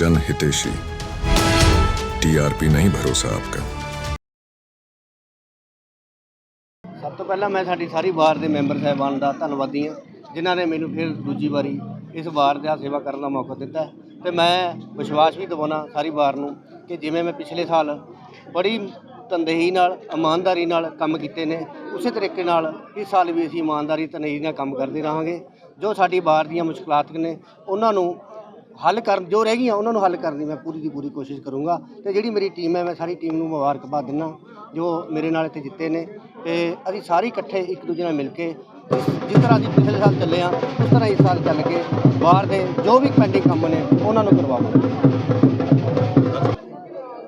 जन हितेशी टीआरपी नहीं भरोसा आपका ਸਭ ਤੋਂ ਪਹਿਲਾਂ ਮੈਂ ਸਾਡੀ ਸਾਰੀ ਵਾਰ ਦੇ ਮੈਂਬਰ ਸਾਹਿਬਾਨ ਦਾ ਧੰਨਵਾਦੀ ਹਾਂ ਜਿਨ੍ਹਾਂ ਨੇ ਮੈਨੂੰ ਫਿਰ ਦੂਜੀ ਵਾਰੀ ਇਸ ਵਾਰ ਦਾ ਸੇਵਾ ਕਰਨ ਦਾ ਮੌਕਾ ਦਿੱਤਾ ਹੈ ਤੇ ਮੈਂ ਵਿਸ਼ਵਾਸ ਵੀ ਦਿਵਾਉਣਾ ਸਾਰੀ ਵਾਰ ਨੂੰ ਕਿ ਜਿਵੇਂ ਮੈਂ ਪਿਛਲੇ ਸਾਲ ਬੜੀ ਤਨਦੇਹੀ ਨਾਲ ਇਮਾਨਦਾਰੀ ਨਾਲ ਕੰਮ ਕੀਤੇ ਨੇ ਉਸੇ ਤਰੀਕੇ ਨਾਲ ਇਸ ਸਾਲ ਵੀ ਅਸੀਂ ਇਮਾਨਦਾਰੀ ਤਨਦੇਹੀ ਨਾਲ ਕੰਮ ਕਰਦੇ ਰਹਾਂਗੇ ਜੋ ਸਾਡੀ ਵਾਰ ਦੀਆਂ ਮੁਸ਼ਕਲਾਤ ਨੇ ਉਹਨਾਂ ਨੂੰ ਹੱਲ ਕਰਨ ਜੋ ਰਹਿ ਗਈਆਂ ਉਹਨਾਂ ਨੂੰ ਹੱਲ ਕਰਨ ਦੀ ਮੈਂ ਪੂਰੀ ਦੀ ਪੂਰੀ ਕੋਸ਼ਿਸ਼ ਕਰੂੰਗਾ। ਤੇ ਜਿਹੜੀ ਮੇਰੀ ਟੀਮ ਹੈ ਮੈਂ ਸਾਰੀ ਟੀਮ ਨੂੰ ਮੁਬਾਰਕਬਾਦ ਦਿੰਦਾ ਜੋ ਮੇਰੇ ਨਾਲ ਇੱਥੇ ਜਿੱਤੇ ਨੇ। ਤੇ ਅਸੀਂ ਸਾਰੇ ਇਕੱਠੇ ਇੱਕ ਦੂਜੇ ਨਾਲ ਮਿਲ ਕੇ ਜਿਸ ਤਰ੍ਹਾਂ ਅਸੀਂ ਪਿਛਲੇ ਸਾਲ ਚੱਲੇ ਆ ਉਸ ਤਰ੍ਹਾਂ ਇਸ ਸਾਲ ਚੱਲ ਕੇ ਬਾਹਰ ਦੇ ਜੋ ਵੀ ਪੈਂਡਿੰਗ ਕੰਮ ਨੇ ਉਹਨਾਂ ਨੂੰ ਕਰਵਾਵਾਂਗੇ।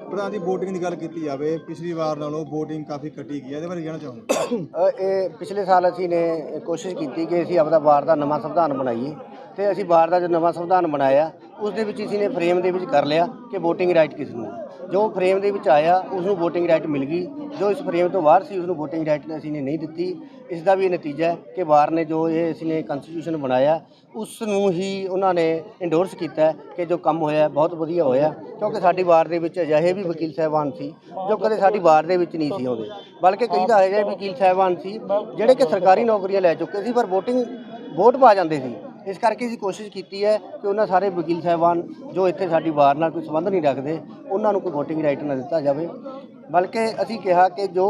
ਪ੍ਰਧਾਨ ਜੀ VOTING ਦੀ ਗੱਲ ਕੀਤੀ ਜਾਵੇ ਪਿਛਲੀ ਵਾਰ ਨਾਲੋਂ VOTING ਕਾਫੀ ਘਟੀ ਗਈ ਹੈ। ਇਹਦੇ ਬਾਰੇ ਕਹਿਣਾ ਚਾਹੁੰਦਾ ਇਹ ਪਿਛਲੇ ਸਾਲ ਅਸੀਂ ਨੇ ਕੋਸ਼ਿਸ਼ ਕੀਤੀ ਕਿ ਅਸੀਂ ਆਪਦਾ ਬਾਰ ਦਾ ਨਵਾਂ ਸੰਵਿਧਾਨ ਬਣਾਈਏ। ਤੇ ਅਸੀਂ ਬਾਹਰ ਦਾ ਜੋ ਨਵਾਂ ਸੰਵਿਧਾਨ ਬਣਾਇਆ, ਉਸ ਦੇ ਵਿੱਚ ਇਸ ਨੇ ਫਰੇਮ ਦੇ ਵਿੱਚ ਕਰ ਲਿਆ ਕਿ VOTING ਰਾਈਟ ਕਿਸ ਨੂੰ। ਹੈ। ਜੋ ਫਰੇਮ ਦੇ ਵਿੱਚ ਆਇਆ ਉਸ ਨੂੰ VOTING ਰਾਈਟ ਮਿਲ ਗਈ। ਜੋ ਇਸ ਫਰੇਮ ਤੋਂ ਬਾਹਰ ਸੀ ਉਸ ਨੂੰ VOTING ਰਾਈਟ ਅਸੀਂ ਨੇ ਨਹੀਂ ਦਿੱਤੀ। ਇਸ ਦਾ ਵੀ ਇਹ ਨਤੀਜਾ ਹੈ ਕਿ ਬਾਹਰ ਨੇ ਜੋ ਇਹ ਅਸੀਂ ਨੇ ਕਨਸਟੀਟਿਊਸ਼ਨ ਬਣਾਇਆ, ਉਸ ਨੂੰ ਹੀ ਉਹਨਾਂ ਨੇ ਇੰਡੋਰਸ ਕੀਤਾ ਹੈ ਕਿ ਜੋ ਕੰਮ ਹੋਇਆ, ਬਹੁਤ ਵਧੀਆ ਹੋਇਆ। ਕਿਉਂਕਿ ਸਾਡੀ ਵਾਰ ਦੇ ਵਿੱਚ ਅਜਿਹੇ ਵੀ ਵਕੀਲ ਸਾਹਿਬਾਨ ਸੀ, ਜੋ ਕਦੇ ਸਾਡੀ ਵਾਰ ਦੇ ਵਿੱਚ ਨਹੀਂ ਸੀ ਆਉਂਦੇ। ਬਲਕਿ ਕਈ ਤਾਂ ਇਹੋ ਜਿਹੇ ਵਕੀਲ ਸਾਹਿਬਾਨ ਸੀ, ਜਿਹੜੇ ਕਿ ਸਰਕਾਰੀ ਨੌਕਰੀਆਂ ਲੈ ਚੁੱਕੇ ਸੀ, ਪਰ VOTING ਵੋਟ ਪਾ ਜਾਂਦੇ ਸੀ। ਇਸ ਕਰਕੇ ਅਸੀਂ ਕੋਸ਼ਿਸ਼ ਕੀਤੀ ਹੈ ਕਿ ਉਹਨਾਂ ਸਾਰੇ ਵਕੀਲ ਸਾਹਿਬਾਨ ਜੋ ਇੱਥੇ ਸਾਡੀ ਵਾਰ ਨਾਲ ਕੋਈ ਸੰਬੰਧ ਨਹੀਂ ਰੱਖਦੇ, ਉਹਨਾਂ ਨੂੰ ਕੋਈ VOTING ਰਾਈਟ ਨਾ ਦਿੱਤਾ ਜਾਵੇ। ਬਲਕਿ ਅਸੀਂ ਕਿਹਾ ਕਿ ਜੋ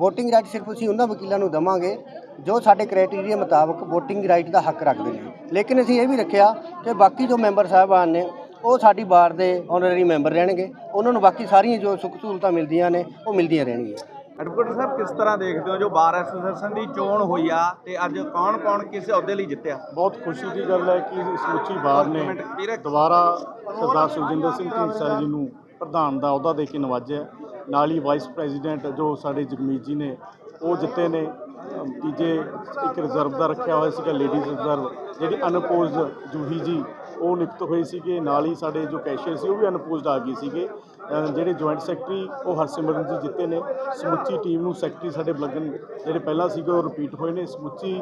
VOTING ਰਾਈਟ ਸਿਰਫ ਅਸੀਂ ਉਹਨਾਂ ਵਕੀਲਾਂ ਨੂੰ ਦਵਾਂਗੇ, ਜੋ ਸਾਡੇ ਕ੍ਰਾਈਟੇਰੀਆ ਮੁਤਾਬਕ VOTING ਰਾਈਟ ਦਾ ਹੱਕ ਰੱਖਦੇ ਨੇ। ਲੇਕਿਨ ਅਸੀਂ ਇਹ ਵੀ ਰੱਖਿਆ ਕਿ ਬਾਕੀ ਜੋ ਮੈਂਬਰ ਸਾਹਿਬਾਨ ਨੇ, ਉਹ ਸਾਡੀ ਬਾਰ ਦੇ ਆਨਰਰੀ ਮੈਂਬਰ ਰਹਿਣਗੇ। ਉਹਨਾਂ ਨੂੰ ਬਾਕੀ ਸਾਰੀਆਂ ਜੋ ਸੁੱਖ ਸਹੂਲਤਾਂ ਮਿਲਦੀਆਂ ਨੇ, ਉਹ ਮਿਲਦੀਆਂ ਰਹਿਣਗੀਆਂ। ਐਡਵੋਕੇਟ ਸਾਹਿਬ ਕਿਸ ਤਰ੍ਹਾਂ ਦੇਖਦੇ ਹੋ ਜੋ ਬਾਰ ਐਸੋਸੀਏਸ਼ਨ ਦੀ ਚੋਣ ਹੋਈ ਆ ਤੇ ਅੱਜ ਕੌਣ ਕੌਣ ਕਿਸ ਅਹੁਦੇ ਲਈ ਜਿੱਤਿਆ? ਬਹੁਤ ਖੁਸ਼ੀ ਦੀ ਗੱਲ ਹੈ ਕਿ ਸਮੁੱਚੀ ਬਾਰ ਨੇ। ਦੁਬਾਰਾ ਸਰਦਾਰ ਸੁਖਜਿੰਦਰ ਸਿੰਘ ਢੀਂਡਸਾ ਜੀ ਨੂੰ ਪ੍ਰਧਾਨ ਦਾ ਅਹੁਦਾ ਦੇ ਕੇ ਨਵਾਜਿਆ। ਨਾਲ ਹੀ ਵਾਈਸ ਪ੍ਰੈਜ਼ੀਡੈਂਟ ਜੋ ਸਾਡੇ ਜਗਮੀਤ ਜੀ ਨੇ ਉਹ ਜਿੱਤੇ ਨੇ। ਤੀਜੇ ਇੱਕ ਰਿਜ਼ਰਵ ਦਾ ਰੱਖਿਆ ਹੋਇਆ ਸੀਗਾ ਲੇਡੀਜ਼ ਰਿਜ਼ਰਵ ਜਿਹੜੀ ਅਨਪੋਜ਼ਡ ਜੂਹੀ ਜੀ ਉਹ ਨਿਯੁਕਤ ਹੋਏ ਸੀਗੇ। ਨਾਲ ਹੀ ਸਾਡੇ ਜੋ ਕੈਸ਼ੀਅਰ ਸੀ ਉਹ ਵੀ ਅਨਪੋਜ਼ਡ ਆ ਗਏ ਸੀਗੇ। ਜਿਹੜੇ ਜੁਆਇੰਟ ਸੈਕਟਰੀ ਉਹ ਹਰਸਿਮਰਨ ਜੀ ਜਿੱਤੇ ਨੇ। ਸਮੁੱਚੀ ਟੀਮ ਨੂੰ ਸੈਕਟਰੀ ਸਾਡੇ ਬਲਗਨ ਜਿਹੜੇ ਪਹਿਲਾਂ ਸੀਗੇ, ਉਹ ਰਿਪੀਟ ਹੋਏ ਨੇ। ਸਮੁੱਚੀ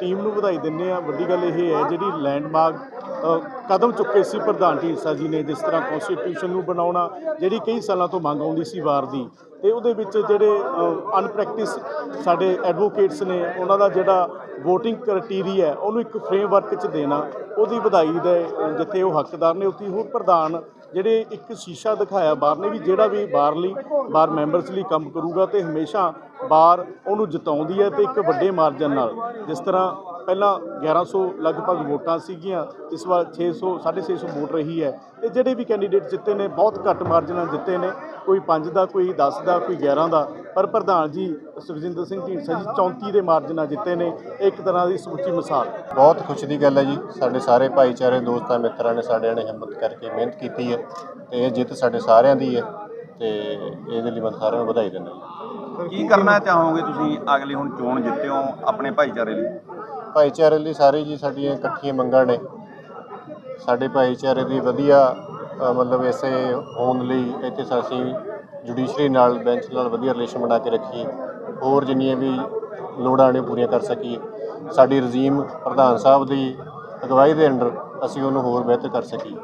ਟੀਮ ਨੂੰ ਵਧਾਈ ਦਿੰਦੇ ਆ ਵੱਡੀ ਗੱਲ ਇਹ ਹੈ, ਜਿਹੜੀ ਲੈਂਡਮਾਰਕ ਕਦਮ ਚੁੱਕੇ ਸੀ ਪ੍ਰਧਾਨ ਢੀਂਡਸਾ ਜੀ ਨੇ, ਜਿਸ ਤਰ੍ਹਾਂ ਕਨਸਟੀਟਿਊਸ਼ਨ ਨੂੰ ਬਣਾਉਣਾ, ਜਿਹੜੀ ਕਈ ਸਾਲਾਂ ਤੋਂ ਮੰਗ ਆਉਂਦੀ ਸੀ ਵਾਰ ਦੀ। ਤੇ ਉਹਦੇ ਵਿੱਚ ਜਿਹੜੇ ਅਨਪ੍ਰੈਕਟਿਸ ਸਾਡੇ ਐਡਵੋਕੇਟਸ ਨੇ, ਉਹਨਾਂ ਦਾ ਜਿਹੜਾ VOTING ਕ੍ਰਾਈਟੇਰੀਆ ਉਹਨੂੰ ਇੱਕ ਫਰੇਮਵਰਕ 'ਚ ਦੇਣਾ, ਉਹਦੀ ਵਧਾਈ ਦੇ ਜਿੱਥੇ ਉਹ ਹੱਕਦਾਰ ਨੇ। ਉੱਥੇ ਹੋਰ ਪ੍ਰਧਾਨ ਜਿਹੜੇ ਇੱਕ ਸ਼ੀਸ਼ਾ ਦਿਖਾਇਆ ਬਾਰ ਨੇ ਵੀ ਜਿਹੜਾ ਵੀ ਬਾਰ ਲਈ ਬਾਰ ਮੈਂਬਰਸ ਲਈ ਕੰਮ ਕਰੂਗਾ ਤੇ ਹਮੇਸ਼ਾ ਬਾਰ ਉਹਨੂੰ ਜਿਤਾਉਂਦੀ ਹੈ ਤੇ ਇੱਕ ਵੱਡੇ ਮਾਰਜਨ ਨਾਲ। ਜਿਸ ਤਰ੍ਹਾਂ ਪਹਿਲਾਂ 1100 ਲਗਭਗ ਵੋਟਾਂ ਸੀਗੀਆਂ, ਇਸ ਵਾਰ 600 650 ਵੋਟ ਰਹੀ ਹੈ। ਤੇ ਜਿਹੜੇ ਵੀ ਕੈਂਡੀਡੇਟ ਜਿੱਤੇ ਨੇ, ਬਹੁਤ ਘੱਟ ਮਾਰਜਨ ਨਾਲ ਜਿੱਤੇ ਨੇ। ਕੋਈ 5 ਦਾ ਕੋਈ 10 ਦਾ ਕੋਈ 11 ਦਾ ਪਰ ਪ੍ਰਧਾਨ ਜੀ ਸੁਖਜਿੰਦਰ ਸਿੰਘ ਢੀਂਡਸਾ ਜੀ 34 ਦੇ ਮਾਰਜਨ ਨਾਲ ਜਿੱਤੇ ਨੇ ਇਹ ਇੱਕ ਤਰ੍ਹਾਂ ਦੀ ਸਮੁੱਚੀ ਮਿਸਾਲ। ਬਹੁਤ ਖੁਸ਼ੀ ਦੀ ਗੱਲ ਹੈ ਜੀ ਸਾਡੇ ਸਾਰੇ ਭਾਈਚਾਰੇ ਦੋਸਤਾਂ ਮਿੱਤਰਾਂ ਨੇ ਸਾਡਿਆਂ ਨੇ ਹਿੰਮਤ ਕਰਕੇ ਮਿਹਨਤ ਕੀਤੀ ਹੈ ਤੇ ਇਹ ਜਿੱਤ ਸਾਡੇ ਸਾਰਿਆਂ ਦੀ ਹੈ ਤੇ ਇਹਦੇ ਲਈ ਮੈਂ ਸਾਰਿਆਂ ਨੂੰ ਵਧਾਈ ਦਿੰਦਾ ਜੀ ਕੀ ਕਰਨਾ ਚਾਹੋਗੇ ਤੁਸੀਂ ਅਗਲੀ ਹੁਣ ਚੋਣ ਜਿੱਤੇ ਹੋ ਆਪਣੇ ਭਾਈਚਾਰੇ ਲਈ? ਭਾਈਚਾਰੇ ਲਈ ਸਾਰੇ ਜੀ ਸਾਡੀਆਂ ਇਕੱਠੀਆਂ ਮੰਗਾਂ ਨੇ। ਸਾਡੇ ਭਾਈਚਾਰੇ ਦੀ ਵਧੀਆ ਮਤਲਬ ਐਸੇ ਹੋਣ ਲਈ ਇੱਥੇ ਅਸੀਂ ਜੁਡੀਸ਼ਰੀ ਨਾਲ ਬੈਂਚ ਨਾਲ ਵਧੀਆ ਰਿਲੇਸ਼ਨ ਬਣਾ ਕੇ ਰੱਖੀਏ, ਹੋਰ ਜਿੰਨੀਆਂ ਵੀ ਲੋੜਾਂ ਨੇ ਪੂਰੀਆਂ ਕਰ ਸਕੀਏ। ਸਾਡੀ ਰਜ਼ੀਮ ਪ੍ਰਧਾਨ ਸਾਹਿਬ ਦੀ ਅਗਵਾਈ ਦੇ ਅੰਡਰ ਅਸੀਂ ਉਹਨੂੰ ਹੋਰ ਬਿਹਤਰ ਕਰ ਸਕੀਏ।